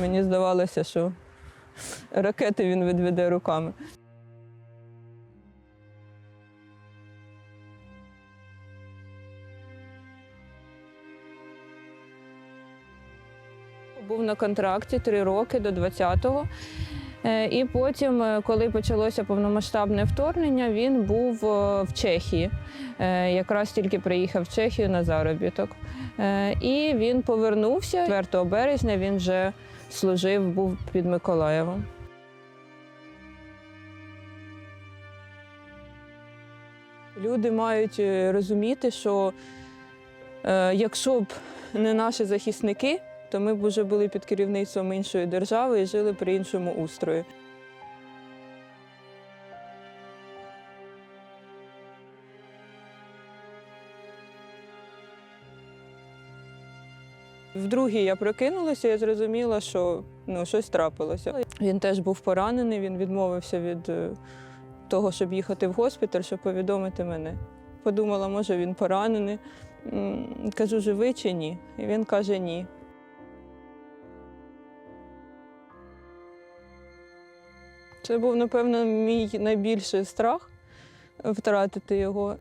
Мені здавалося, що ракети він відведе руками. Був на контракті три роки до 20-го. Е, І потім, е, коли почалося повномасштабне вторгнення, він був е, в Чехії. Якраз тільки приїхав в Чехію на заробіток. І він повернувся 4 березня. Він вже служив, був під Миколаєвом. Люди мають розуміти, що якщо б не наші захисники, то ми б вже були під керівництвом іншої держави і жили при іншому устрої. Вдруге я прокинулася і зрозуміла, що ну, щось трапилося. Він теж був поранений, він відмовився від е, того, щоб їхати в госпіталь, щоб повідомити мене. Подумала, може він поранений. Кажу, живий чи ні? І він каже ні. Це був, напевно, мій найбільший страх втратити його.